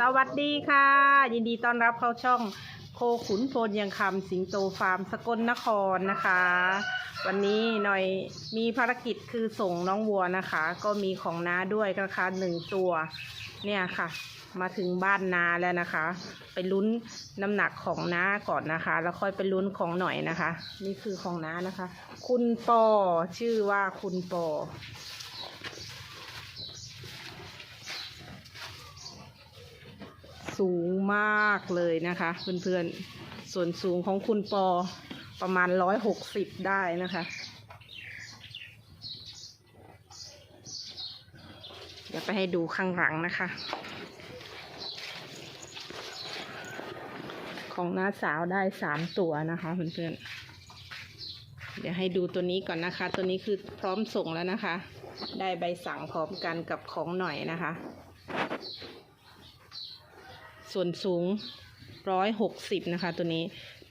สวัสดีค่ะ ยินดีต้อนรับเข้าช่องโคขุนโพนยังคำสิงโตฟาร์มสกลนครนะคะ วันนี้หน่อยมีภารกิจคือส่งน้องวัวนะคะ ก็มีของน้าด้วยนะคะหนึ่งตัวเนี่ยค่ะ มาถึงบ้านนาแล้วนะคะ ไปลุ้นน้ำหนักของน้าก่อนนะคะ แล้วค่อยไปลุ้นของหน่อยนะคะ นี่คือของน้านะคะ คุณปอชื่อว่าคุณปอ สูงมากเลยนะคะ เพื่อนๆ ส่วนสูงของคุณปอประมาณร้อยหกสิบได้นะคะ เดี๋ยวไปให้ดูข้างหลังนะคะ ของน้าสาวได้สามตัวนะคะเพื่อนๆ เดี๋ยวให้ดูตัวนี้ก่อนนะคะ ตัวนี้คือพร้อมส่งแล้วนะคะ ได้ใบสั่งพร้อมกันกับของหน่อยนะคะ ส่วนสูงร้อยหกสิบนะคะ ตัวนี้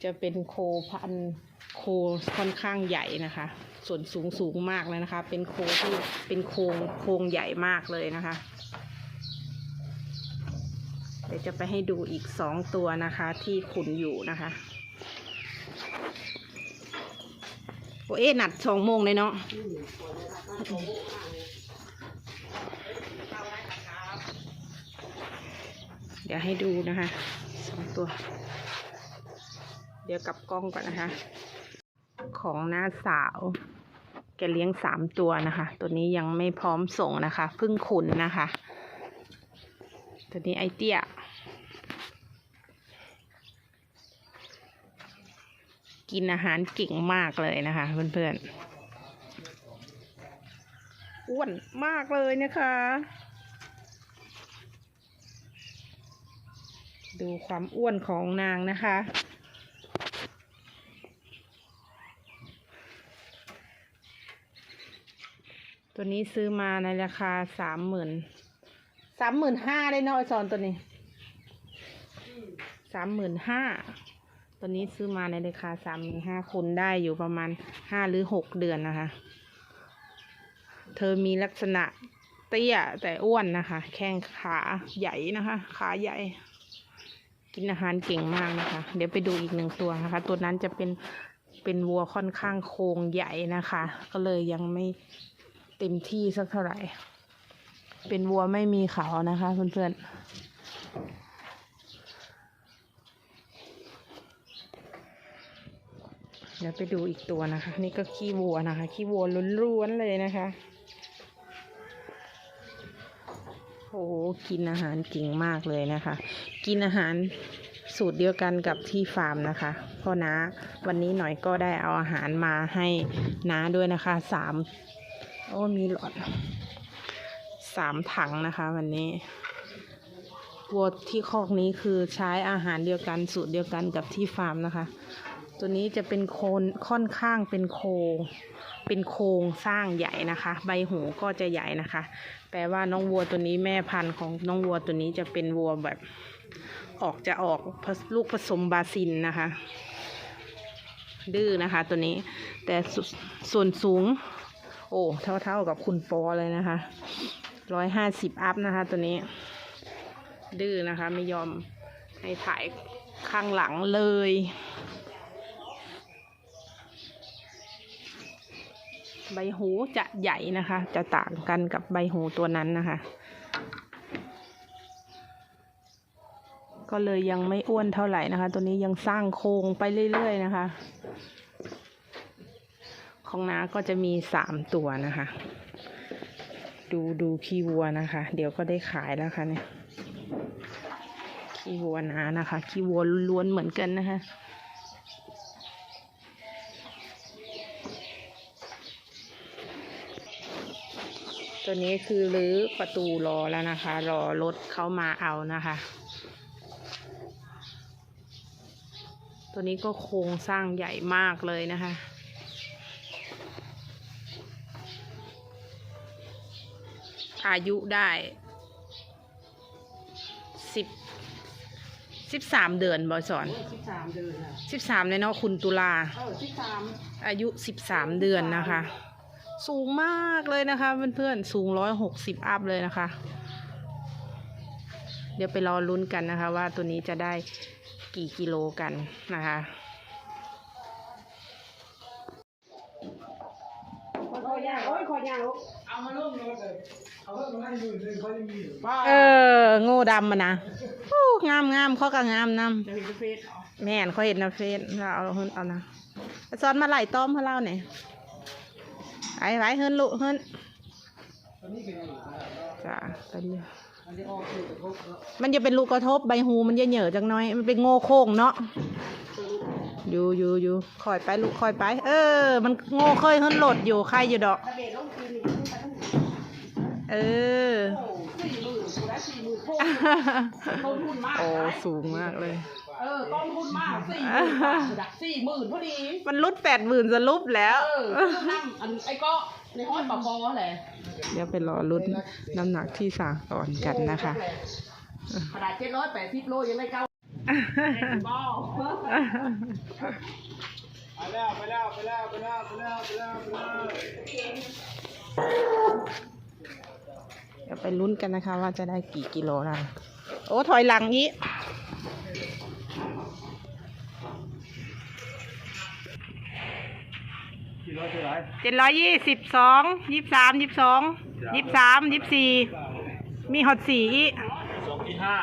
จะเป็นโคพันโคค่อนข้างใหญ่นะคะ ส่วนสูงสูงมากเลยนะคะ เป็นโคที่เป็นโคงโคงใหญ่มากเลยนะคะเดี๋ยวจะไปให้ดูอีกสองตัวนะคะ ที่ขุนอยู่นะคะโอเอ๊ะนัดสองโมงเลยเนาะ เดี๋ยวให้ดูนะคะสองตัว เดี๋ยวกลับกล้องก่อนนะคะ ของหน้าสาวแกเลี้ยงสามตัวนะคะ ตัวนี้ยังไม่พร้อมส่งนะคะเพิ่งขุนนะคะ ตัวนี้ไอเตี้ยกินอาหารเก่งมากเลยนะคะเพื่อนๆอ้วนมากเลยนะคะ ดูความอ้วนของนางนะคะ ตัวนี้ซื้อมาในราคาสามหมื่นสามหมื่นห้าได้เนอะไอซอนตัวนี้สามหมื่นห้าตัวนี้ซื้อมาในราคาสามหมื่นห้าคุณได้อยู่ประมาณห้าหรือหกเดือนนะคะ เธอมีลักษณะเตี้ยแต่อ้วนนะคะ แข้งขาใหญ่นะคะ ขาใหญ่ กินอาหารเก่งมากนะคะ เดี๋ยวไปดูอีกหนึ่งตัวนะคะ ตัวนั้นจะเป็นเป็นวัวค่อนข้างโครงใหญ่นะคะ ก็เลยยังไม่เต็มที่สักเท่าไหร่ เป็นวัวไม่มีเขานะคะเพื่อนๆเดี๋ยวไปดูอีกตัวนะคะ นี่ก็ขี้วัวนะคะ ขี้วัวล้วนๆเลยนะคะ อ้โหกินอาหารเก่งมากเลยนะคะ กินอาหารสูตรเดียวกันกับที่ฟาร์มนะคะพราะน้าวันนี้หน่อยก็ได้เอาอาหารมาให้น้าด้วยนะคะสามโอ้มีหลอดสามถังนะคะวันนี้วัวที่คอกนี้คือใช้อาหารเดียวกันสูตรเดียวกันกับที่ฟาร์มนะคะ ตัวนี้จะเป็นโคนค่อนข้างเป็นโคเป็นโครงสร้างใหญ่นะคะ ใบหูก็จะใหญ่นะคะ แปลว่าน้องวัวตัวนี้แม่พันธุ์ของน้องวัวตัวนี้จะเป็นวัวแบบ ออกจะออกลูกผสมบาซินนะคะ ดื้อนะคะ ตัวนี้ แต่สส่วนสูง โอ้เท่าเท่ากับคุณปอเลยนะคะร้อยห้าสิบอัพนะคะ ตัวนี้ ดื้อนะคะ ไม่ยอมให้ถ่ายข้างหลังเลย ใบหูจะใหญ่นะคะ จะต่างกันกับใบหูตัวนั้นนะคะ ก็เลยยังไม่อ้วนเท่าไหร่นะคะ ตัวนี้ยังสร้างโครงไปเรื่อยๆนะคะ ของน้าก็จะมีสามตัวนะคะ ดูดูขี้วัวนะคะ เดี๋ยวก็ได้ขายแล้วค่ะเนี่ยขี้วัวน้านะคะขี้วัวล้วนเหมือนกันนะคะ ตัวนี้คือรื้อประตูรอแล้วนะคะ รอรถเขามาเอานะคะ ตัวนี้ก็โครงสร้างใหญ่มากเลยนะคะอายุได้สิบสิบสามเดือนบอยสอนสิบสามเดือนอะสิบสามเลยเนาะคุณตุลาเออสิบสามอายุสิบสามเดือนนะคะ สูงมากเลยนะคะเพื่อนๆสูงร้อยหกสิบอัพเลยนะคะ เดี๋ยวไปรอลุ้นกันนะคะ ว่าตัวนี้จะได้กี่กิโลกันนะคะคอยางโอ้ยคอยางลูกเอามาลุ่มเลยเอาเพิ่มมาให้ดูเลยเขายังมีอยู่เออ โง่ดำมานะโอ้งามงามเขาก็งามนจะเห็นเฟซำแม่นเขาเห็นนะเฟซเราเอาเฮินเอานะซ้อนมาไหลต้อมให้เราเนี่ย ไอ้ไว้เฮินลุเฮินตอนนี้เป็นยังไงจ้าไปเลยมันจะออกคือกระทบแล้วมันจะเป็นลูกกระทบใบหูมันจะเหนื่อจังน้อย มันเป็นโง่โค้งเนาะอยู่อยู่อยู่คอยไปลูกคอยไป เออ มันโง่เคยเฮินโหลดอยู่ใครอยู่ดอกถ้าเบรลงคืนนี่ไปทั้งเออโอ้สี่หมื่นกูได้สี่หมื่นโคตรต้นทุนมากโอ้สูงมากเลย เออต้นทุนมากสี่หมื่นบาทดักสี่หมื่นพอดี มันรุดแปดหมื่นจะรุบแล้ว เออนั่งอันไอ้ก็ในห้อยปะคอแหละเดี๋ยวไปรอรุ่นน้ำหนักที่สากก่อนกันนะคะขนาดเจ็ดร้อยแปดสิบโลยังไม่เก้าบ้าไปแล้วไปแล้วไปแล้วไปแล้วไปแล้วไปแล้วไปแล้วเดี๋ยวไปลุ้นกันนะคะว่าจะได้กี่กิโลนะโอ้ถอยหลังอีก กี่ร้อย เท่าไหร่เจ็ดร้อยยี่สิบสองยี่สามยี่สองยี่สามยี่สี่มีหอดสี่อีกสองที่ห้า